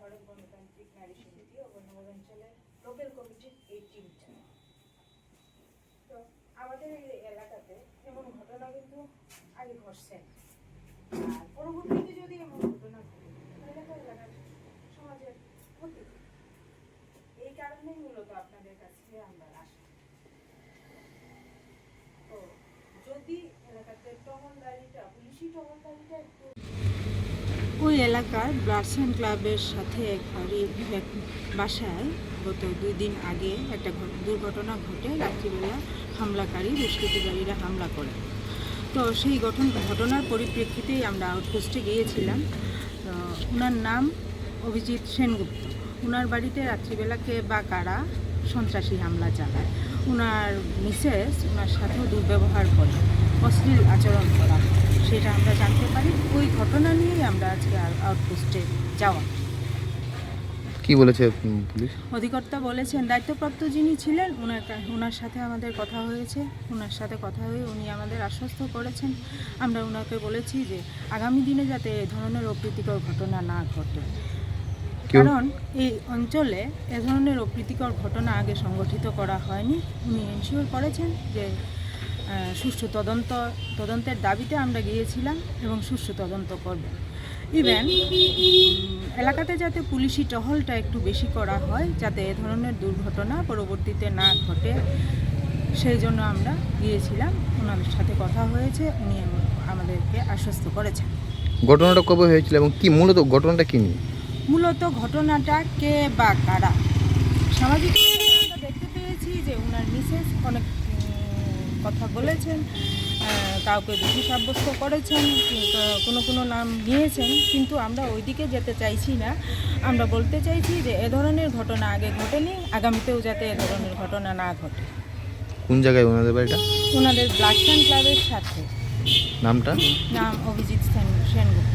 ভারত গণতান্ত্রিক নারী সমিতি ও অঞ্চলের লোকাল কমিটির এই টিমটা তো আমাদের এই এলাকাতে এমন ঘটনা কিন্তু আগে ঘটছে। আর পরবর্তীতে যদি এমন ঘটনা ঘটে, তাহলে তো এলাকার সমাজের ক্ষতি। এই কারণেই মূলত আপনাদের কাছে আমরা আসি। তো যদি এলাকাতে টহলদারিটা, পুলিশি টহলদারিটা ওই এলাকার ব্লাডসেন ক্লাবের সাথে এক বাসায় গত দুই দিন আগে একটা দুর্ঘটনা ঘটে। রাত্রিবেলা হামলাকারী দুষ্কৃতিকারীরা হামলা করে। তো সেই গঠন, ঘটনার পরিপ্রেক্ষিতেই আমরা আউটপোস্টে গিয়েছিলাম। তো ওনার নাম অভিজিৎ সেনগুপ্ত। ওনার বাড়িতে রাত্রিবেলাকে বা কারা সন্ত্রাসী হামলা চালায়। ওনার মিসেস ওনার সাথেও দুর্ব্যবহার করে অশ্লীল আচরণ করা সেটা আমরা জানতে পারি। ওই ঘটনা নিয়েই আমরা আজকে আউটপোস্টে যাওয়া। কি বলেছে পুলিশ? অধিকর্তা বলেছেন দায়িত্বপ্রাপ্ত যিনি ছিলেন ওনার ওনার সাথে আমাদের কথা হয়েছে। ওনার সাথে কথা হয়ে উনি আমাদের আশ্বস্ত করেছেন। আমরা ওনাকে বলেছি যে আগামী দিনে যাতে এ ধরনের অপ্রীতিকর ঘটনা না ঘটে। কারণ এই অঞ্চলে এ ধরনের অপ্রীতিকর ঘটনা আগে সংগঠিত করা হয়নি। উনি এনশিওর করেছেন যে সুষ্ঠু তদন্ত, তদন্তের দাবিতে আমরা গিয়েছিলাম এবং সুষ্ঠু তদন্ত করবেন ইভেন এলাকাতে যাতে পুলিশি টহলটা একটু বেশি করা হয়, যাতে এ ধরনের দুর্ঘটনা পরবর্তীতে না ঘটে, সেই জন্য আমরা গিয়েছিলাম। ওনাদের সাথে কথা হয়েছে, উনি আমাদেরকে আশ্বস্ত করেছেন। ঘটনাটা কবে হয়েছিল এবং কি মূলত, ঘটনাটা কি নিয়ে? মূলত ঘটনাটা কে বা কারা? সামাজিক আমরা দেখতে পেয়েছি যে ওনার মিসেস অনেক কথা বলেছেন কাউকে দোষী সাব্যস্ত করেছেন কোনো কোনো নাম নিয়েছেন কিন্তু আমরা ওইদিকে যেতে চাইছি না। আমরা বলতে চাইছি যে এ ধরনের ঘটনা আগে ঘটেনি আগামীতেও যাতে এ ধরনের ঘটনা না ঘটে। কোন জায়গায় ওনাদের বাড়িটা? ওনাদের ব্লাস্টান ক্লাবের সাথে। নামটা? নাম অভিজিৎ সেন সেনগুপ্ত।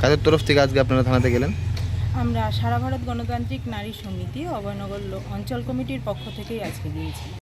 কাদের তরফ থেকে আজকে আপনারা থানাতে গেলেন? আমরা সারা ভারত গণতান্ত্রিক নারী সমিতি অভয়নগর অঞ্চল কমিটির পক্ষ থেকেই আজকে গিয়েছি